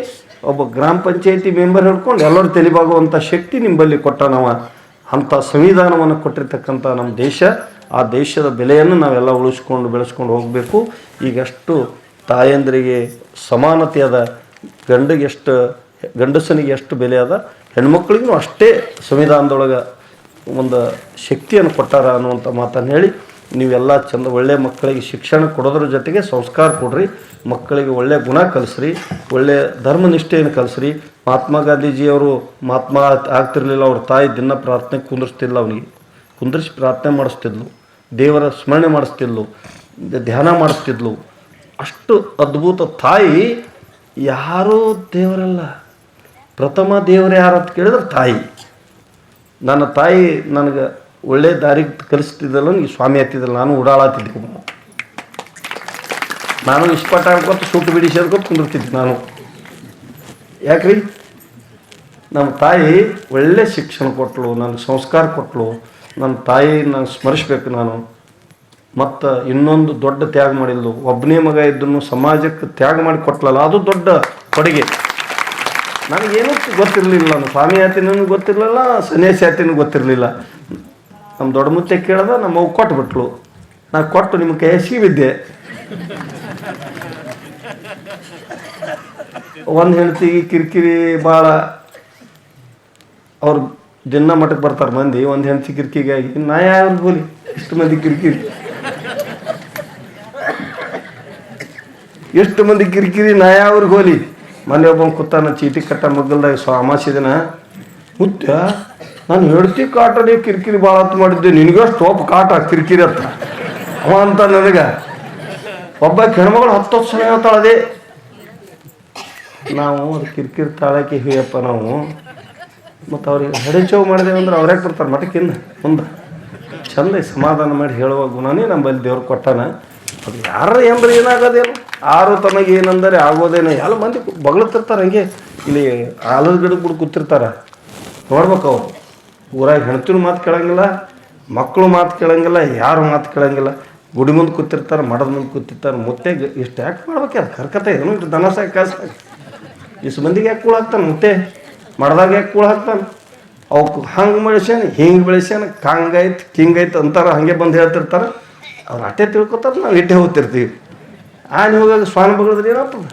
ಒಬ್ಬ ಗ್ರಾಮ ಪಂಚಾಯತಿ ಮೆಂಬರ್ ಹಿಡ್ಕೊಂಡು ಎಲ್ಲರೂ ತೆಲಿಬಾಗುವಂಥ ಶಕ್ತಿ ನಿಮ್ಮಲ್ಲಿ ಕೊಟ್ಟ ನಾವು ಅಂಥ ಸಂವಿಧಾನವನ್ನು ಕೊಟ್ಟಿರ್ತಕ್ಕಂಥ ನಮ್ಮ ದೇಶ, ಆ ದೇಶದ ಬೆಲೆಯನ್ನು ನಾವೆಲ್ಲ ಉಳಿಸ್ಕೊಂಡು ಬೆಳೆಸ್ಕೊಂಡು ಹೋಗಬೇಕು. ಈಗಷ್ಟು ತಾಯಂದರಿಗೆ ಸಮಾನತೆ ಅದ, ಗಂಡಿಗೆ ಎಷ್ಟು, ಗಂಡಸನಿಗೆ ಎಷ್ಟು ಬೆಲೆ ಅದ, ಹೆಣ್ಮಕ್ಳಿಗೂ ಅಷ್ಟೇ ಸಂವಿಧಾನದೊಳಗೆ ಒಂದು ಶಕ್ತಿಯನ್ನು ಕೊಟ್ಟಾರ ಅನ್ನುವಂಥ ಮಾತನ್ನು ಹೇಳಿ, ನೀವೆಲ್ಲ ಚಂದ ಒಳ್ಳೆಯ ಮಕ್ಕಳಿಗೆ ಶಿಕ್ಷಣ ಕೊಡೋದ್ರ ಜೊತೆಗೆ ಸಂಸ್ಕಾರ ಕೊಡ್ರಿ, ಮಕ್ಕಳಿಗೆ ಒಳ್ಳೆಯ ಗುಣ ಕಲಿಸ್ರಿ, ಒಳ್ಳೆ ಧರ್ಮನಿಷ್ಠೆಯನ್ನು ಕಲಿಸ್ರಿ. ಮಹಾತ್ಮ ಗಾಂಧೀಜಿಯವರು ಮಹಾತ್ಮ ಆಗ್ತಿರ್ಲಿಲ್ಲ, ಅವ್ರ ತಾಯಿ ದಿನ ಪ್ರಾರ್ಥನೆ ಕುಂದಿರ್ಸ್ತಿಲ್ಲ ಅವನಿಗೆ. ಕುಂದಿರಿಸಿ ಪ್ರಾರ್ಥನೆ ಮಾಡಿಸ್ತಿದ್ಲು, ದೇವರ ಸ್ಮರಣೆ ಮಾಡಿಸ್ತಿದ್ಲು, ಧ್ಯಾನ ಮಾಡಿಸ್ತಿದ್ಲು. ಅಷ್ಟು ಅದ್ಭುತ ತಾಯಿ ಯಾರೂ ದೇವರಲ್ಲ. ಪ್ರಥಮ ದೇವರು ಯಾರು ಅಂತ ಕೇಳಿದ್ರೆ ತಾಯಿ. ನನ್ನ ತಾಯಿ ನನಗೆ ಒಳ್ಳೆ ದಾರಿಗೆ ಕಲಿಸ್ತಿದ್ದಲ್ಲ ನನಗೆ ಸ್ವಾಮಿ ಹತ್ತಿದ್ದಲ್ಲ ನಾನು ಉಡಾಳತ್ತಿದ್ದೆ ನಾನು ಇಷ್ಟಪಟ್ಟ ಆಡ್ಕೊತ ಸುಟ್ಟು ಬಿಡಿಸಿ ಅನ್ಕೊತ ಕುಂದಿರ್ತಿದ್ದೆ ನಾನು. ಯಾಕ್ರಿ? ನಮ್ಮ ತಾಯಿ ಒಳ್ಳೆ ಶಿಕ್ಷಣ ಕೊಟ್ಟಳು ನನಗೆ ಸಂಸ್ಕಾರ ಕೊಟ್ಟಳು ನನ್ನ ತಾಯಿ ನಾನು ಸ್ಮರಿಸ್ಬೇಕು ನಾನು. ಮತ್ತು ಇನ್ನೊಂದು ದೊಡ್ಡ ತ್ಯಾಗ ಮಾಡಿದ್ಲು. ಒಬ್ಬನೇ ಮಗ ಇದ್ದನ್ನು ಸಮಾಜಕ್ಕೆ ತ್ಯಾಗ ಮಾಡಿ ಕೊಟ್ಲಲ್ಲ, ಅದು ದೊಡ್ಡ ಕೊಡುಗೆ. ನನಗೇನು ಗೊತ್ತಿರಲಿಲ್ಲ ನಾನು. ಸ್ವಾಮಿ ಆತಿನೂ ಗೊತ್ತಿರಲಿಲ್ಲ, ಸನ್ಯಾಸಿ ಆತಿನೂ ಗೊತ್ತಿರಲಿಲ್ಲ. ನಮ್ಮ ದೊಡ್ಡ ಮುತ್ತೆ ಕೇಳ್ದ ನಮ್ಮ ಅವ್ವ ಕೊಟ್ಬಿಟ್ಲು. ನಾ ಕೊಟ್ಟು ನಿಮ್ಮ ಕೈ ಬಿದ್ದೆ ಒಂದು ಹೆಂಡ್ತಿಗೆ ಕಿರಿಕಿರಿ ಭಾಳ ಅವ್ರು ದಿನ ಮಠಕ್ಕೆ ಬರ್ತಾರೆ ಮಂದಿ, ಒಂದು ಹೆಂಡತಿ ಕಿರಿಕಿಗಾಗಿ ನಾ ಯಾರು ಬೋಲಿ? ಇಷ್ಟು ಮಂದಿ ಕಿರಿಕಿರಿ. ಎಷ್ಟು ಮಂದಿ ಕಿರಿಕಿರಿ ನಾ ಯಾವ್ರಿಗೆ ಹೋಲಿ? ಮನೆ ಒಬ್ಬ ಕೂತಾನ, ಚೀಟಿ ಕಟ್ಟ ಮಗ್ಗಲ್ದಾಗ ದಿನ ಮುತ್ಯ ನಾನು ಹೆಡ್ತಿ ನೀವು ಕಿರಿಕಿರಿ ಭಾಳ ಅಂತ ಮಾಡಿದ್ದೆ ನಿನಗೆ ಸ್ಟೋಪ್ ಕಾಟ ಕಿರಿಕಿರಿ ಅಂತ ಅವ ಅಂತ ನನಗೆ, ಒಬ್ಬ ಹೆಣ್ಮಗಳು ಹತ್ತು ವರ್ಷ ಸಲ ಹೇಳ್ತಾಳೆ ಅದೇ ನಾವು ಅದು ಕಿರಿಕಿರಿ ತಾಳಕ್ಕೆ ಹೀಯಪ್ಪ ನಾವು. ಮತ್ತು ಅವ್ರಿಗೆ ಹಡಿಚವು ಮಾಡಿದೆವು ಅಂದ್ರೆ ಅವ್ರೇ ಬರ್ತಾರೆ? ಮಠಕ್ಕಿಂದ ಮುಂದೆ. ಚಂದ ಸಮಾಧಾನ ಮಾಡಿ ಹೇಳುವ ಗುಣನೇ ನಮ್ಮಲ್ಲಿ ದೇವ್ರು ಕೊಟ್ಟಾನ. ಅದು ಯಾರ ಎಂದ್ರೆ ಏನಾಗೋದೇನು? ಆರು ತಮಗೆ ಏನಂದರೆ ಆಗೋದೇನೋ? ಎಲ್ಲ ಮಂದಿ ಬಗ್ಲತ್ತಿರ್ತಾರೆ ಹಂಗೆ. ಇಲ್ಲಿ ಆಲದ ಗಿಡಕ್ಕೆ ಬಿಡು ಕೂತಿರ್ತಾರೆ. ನೋಡ್ಬೇಕು ಅವರು. ಊರಾಗ ಹೆಣ್ತಿನ ಮಾತು ಕೇಳಂಗಿಲ್ಲ ಮಕ್ಕಳು ಮಾತು ಕೇಳಂಗಿಲ್ಲ, ಯಾರು ಮಾತು ಕೇಳಂಗಿಲ್ಲ. ಗುಡಿ ಮುಂದೆ ಕೂತಿರ್ತಾರೆ ಮಡದ ಮುಂದೆ ಕೂತಿರ್ತಾರೆ. ಮುತ್ತೆ ಇಷ್ಟು ಯಾಕೆ ಮಾಡ್ಬೇಕು? ಅದು ಕರ್ಕತೆ. ಏನು ಇಷ್ಟು ದನ ಸಾಕು, ಕಾಸು ಇಷ್ಟು ಮಂದಿಗೆ ಯಾಕೆ ಕೂಳು ಹಾಕ್ತಾನೆ ಮುತ್ತೆ? ಮಡ್ದಾಗ ಯಾಕೆ ಕೂಳು ಹಾಕ್ತಾನೆ? ಅವಕ್ಕೆ ಹಂಗೆ ಬೆಳೆಸ್ಯಾನ, ಹಿಂಗೆ ಬೆಳೆಸ್ಯಾನ ಕಾಂಗಾಯ್ತು ಕಿಂಗೈತ್ ಅಂತಾರೆ ಹಾಗೆ ಬಂದು ಹೇಳ್ತಿರ್ತಾರೆ. ಅವ್ರು ಅಟ್ಟೆ ತಿಳ್ಕೊತಾರೆ, ನಾವು ಇಟ್ಟೆ ಹೋಗ್ತಿರ್ತೀವಿ. ಆನೆ ಹೋಗಾಗ ಸ್ವಾನ ಬಗಳಿದ್ರೆ ಏನಾಗ್ತದೆ?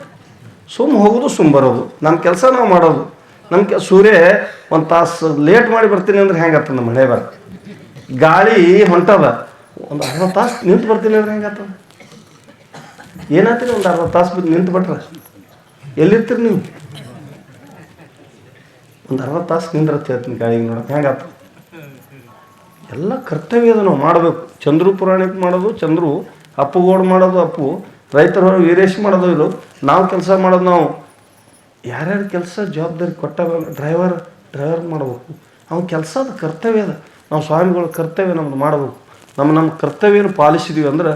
ಸುಮ್ಮ ಹೋಗೋದು ಸುಮ್ಮ ಬರೋದು. ನಮ್ಮ ಕೆಲಸ ನಾವು ಮಾಡೋದು. ನಮ್ಮ ಕೆ, ಸೂರ್ಯ ಒಂದು ತಾಸು ಲೇಟ್ ಮಾಡಿ ಬರ್ತೀನಿ ಅಂದ್ರೆ ಹೆಂಗೆ ನಮ್ಮ ಮಳೆ ಬರ? ಗಾಳಿ ಹೊಂಟದ. ಒಂದು ಅರ್ಧ ತಾಸು ನಿಂತು ಬರ್ತೀನಿ ಅಂದ್ರೆ ಹೆಂಗಾಗ್ತದೆ? ಏನಾಗ್ತೀರಿ ಒಂದು ಅರ್ಧ ತಾಸು ಬಿದ್ದು ನಿಂತು ಬಿಟ್ರೆ? ಎಲ್ಲಿರ್ತೀರಿ ನೀವು? ಒಂದು ಅರ್ಧ ತಾಸು ನಿಂದ್ರತ್ತೆ ಹೇಳ್ತೀನಿ ಗಾಳಿಗೆ ನೋಡೋಕೆ. ಹೆಂಗಾಗ್ತದೆ? ಎಲ್ಲ ಕರ್ತವ್ಯ ಅದು ನಾವು ಮಾಡಬೇಕು. ಚಂದ್ರು ಪುರಾಣಿಕ್ ಮಾಡೋದು, ಚಂದ್ರು ಅಪ್ಪುಗೋಡು ಮಾಡೋದು, ಅಪ್ಪು ರೈತರ ವೀರೇಶ್ ಮಾಡೋದು ಇರು ನಾವು ಕೆಲಸ ಮಾಡೋದು ನಾವು. ಯಾರ್ಯಾರು ಕೆಲಸ ಜವಾಬ್ದಾರಿ ಕೊಟ್ಟ ಡ್ರೈವರ್ ಡ್ರೈವರ್ ಮಾಡಬೇಕು. ಅವ್ನ ಕೆಲಸ ಅದು ಕರ್ತವ್ಯ ಅದ. ನಾವು ಸ್ವಾಮಿಗಳ ಕರ್ತವ್ಯ ನಮ್ದು ಮಾಡಬೇಕು. ನಮ್ಮ ನಮ್ಮ ಕರ್ತವ್ಯನ ಪಾಲಿಸಿದೀವಿ ಅಂದ್ರೆ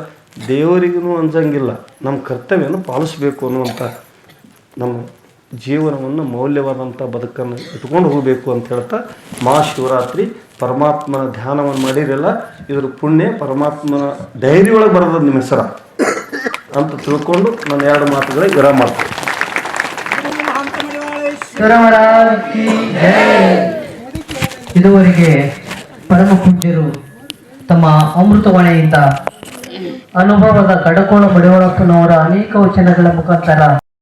ದೇವರಿಗೂ ಅಂಜಂಗಿಲ್ಲ. ನಮ್ಮ ಕರ್ತವ್ಯನ ಪಾಲಿಸಬೇಕು ಅನ್ನುವಂಥ ನಮ್ಮ ಜೀವನವನ್ನು ಮೌಲ್ಯವಾದಂಥ ಬದುಕನ್ನು ಇಟ್ಕೊಂಡು ಹೋಗಬೇಕು ಅಂತ ಹೇಳ್ತಾ ಮಹಾಶಿವರಾತ್ರಿ. ಪರಮಾತ್ಮನ ಧ್ಯಾನವನ್ನು ಮಾಡಿರಲ್ಲ ಇದ್ರ ಪುಣ್ಯ ಪರಮಾತ್ಮನ ಡೈರಿ ಒಳಗೆ ಬರೋದು ನಿಮ್ಮ ಹೆಸರ. ಅಂತ ತಿಳ್ಕೊಂಡು ನಾನು ಎರಡು ಮಾತುಗಳಿಗೆ ವಿರಾಮ ಮಾಡ್ತೀನಿ. ಇದುವರೆಗೆ ಪರಮ ಪೂಜ್ಯರು ತಮ್ಮ ಅಮೃತವಾಣಿಯಿಂದ ಅನುಭವದ ಕಡಕೋಣ ಬಡವಳಪ್ಪನವರ ಅನೇಕ ವಚನಗಳ ಮುಖಾಂತರ